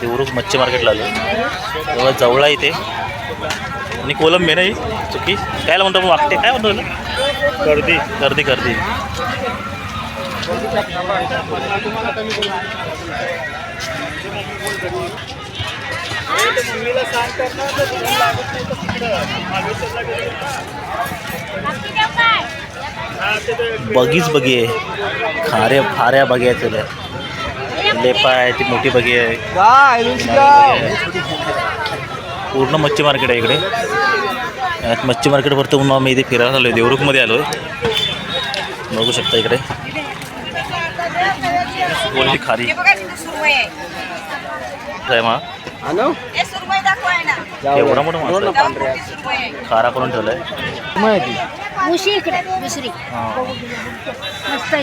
देवरुख मच्छी मार्केटला आलो. तेव्हा जवळा इथे आणि कोलंबी नाही चुकी. कायला म्हणतो आपण वागते काय म्हणतो? गर्दी. गर्दी गर्दी. बगीच बगी आहे खाऱ्या फाऱ्या सगळ्या. लेपा आहे ती मोठी बगी आहे. पूर्ण मच्छी मार्केट आहे इकडे. मच्छी मार्केट भरतो म्हणून आम्ही इथे फिरायला आलो आहे देवरुखमध्ये आलो आहे बघू शकता इकडे. कोणती खारी. काय मा? एवढा मोठा खारा करून ठेवलाय. मुशी इकडे दुसरी. मस्त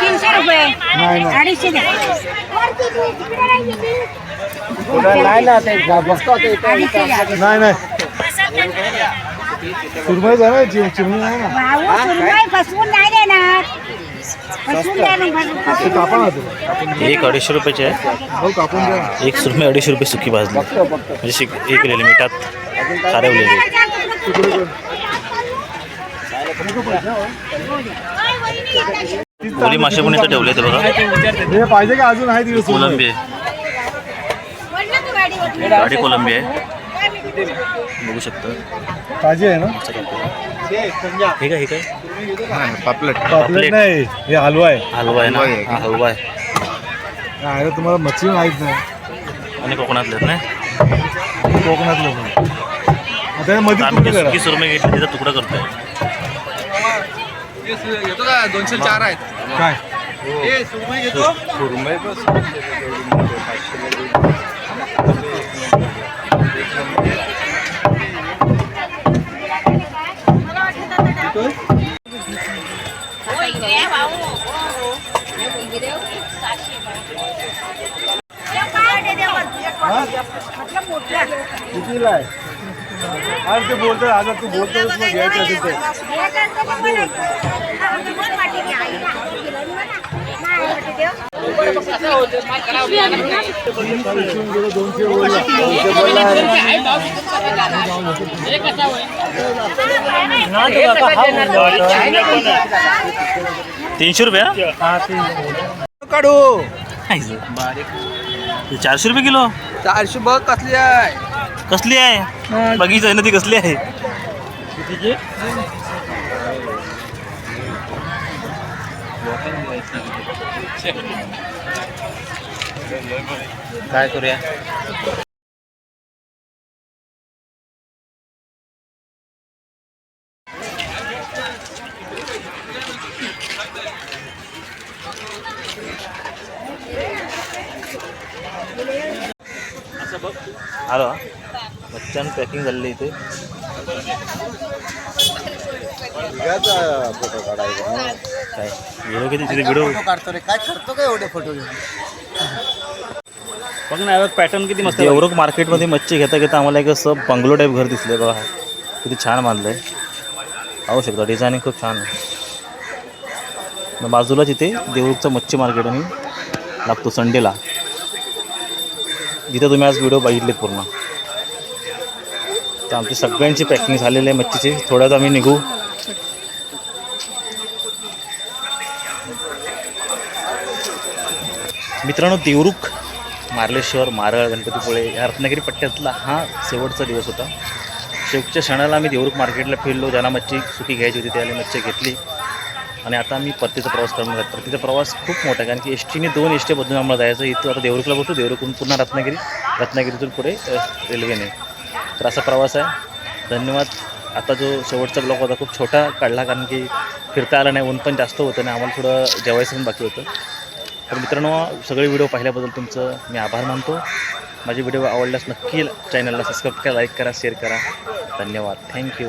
तीनशे रुपये. अडीचशे द्या. नाही नाही सुरमई ना चिम चिमणी नाही ना. भाऊ सुरमई फसवून नाही देणार. फसवून द्या ना फसवून. कापा ना तुला कापून एक अडीचशे रुपयाचे आहे. भाऊ कापून द्या. ना. एक सुरमे अडीचशे रुपये सुकी भाजली. म्हणजे एक मिठात खारवलेली कोली मासे पण इथं ठेवले ते बघा. हे पाहिजे का अजून? आहे सुरमई? कोलंबी आहे. गाडी कोलंबी आहे. बघू शकता. ताजी आहे ना? हे काय हे काय? पापलेट. पापलेट नाही हे हलवा आहे. हलवा आहे ना? हा हलवा आहे. काय आहे, तुम्हाला मच्छी माहीत नाही. आणि कोकणातले नाही? कोकणातलं पण. आता हे मध्ये. सुकी सुरमई घेतली तिचा तुकडा करतोय. दोनशे चार आहेत काय कितीला आहे? अरे ते बोलतोय आता तू बोलतोय तुला घ्यायचं असेल तर पिशवून गेलो दोनशे बोलला दोनशे बोलला तीनशे रुपये हा? काढू. हे चारशे रुपये किलो? चारशे बघ कसली आहे. कसली आहे? बगीच आहे ना ती कसली आहे? काय करूया? हॅलो बच्चन पॅकिंग झालेली इथे. काय? व्हिडिओ किती तिथे व्हिडिओ काढतो रे. काय करतो काय एवढे फोटो घेऊन? बघ ना पॅटर्न किती मस्त देवरुख मार्केटमध्ये मच्छी घेता घेता आम्हाला एक असं बंगलो टाईप घर दिसले बघा. किती छान बांधलं आहे पाहू शकता डिझायनिंग खूप छान आहे. मग बाजूलाच इथे देवरुखचं मच्छी मार्केट आणि लागतो संडेला. जिथे तुम्ही आज व्हिडिओ बघितले पूर्ण. तर आमची सगळ्यांची पॅकिंग झालेली आहे मच्छीची. थोड्यात आम्ही निघू. मित्रांनो देवरुख मार्लेश्वर मारळ गणपतीपुळे या रत्नागिरी पट्ट्यातला हा शेवटचा दिवस होता. शेवटच्या क्षणाला आम्ही देवरुख मार्केटला फिरलो ज्यांना मच्छी सुकी घ्यायची होती त्याला मच्छी घेतली. आणि आता आम्ही परतीचा प्रवास करणार आहोत परतीचा प्रवास खूप मोठा आहे कारण की एस टीने दोन एस टी बदलून आम्हाला जायचं इथं आता देवरुखला बसतो देवरुखून पुन्हा रत्नागिरी रत्नागिरीतून पुढे रेल्वेने. तर असा प्रवास आहे. धन्यवाद. आता जो शेवटचा ब्लॉक होता खूप छोटा काढला कारण की फिरता आला नाही ऊन पण जास्त होतं आणि आम्हाला थोडं जेवायचं पण बाकी होतं. तर मित्रांनो सगळे व्हिडिओ पाहिल्याबद्दल तुमचं मी आभार मानतो. माझे व्हिडिओ आवडल्यास नक्की चॅनलला सबस्क्राईब करा लाईक करा शेअर करा. धन्यवाद. थँक्यू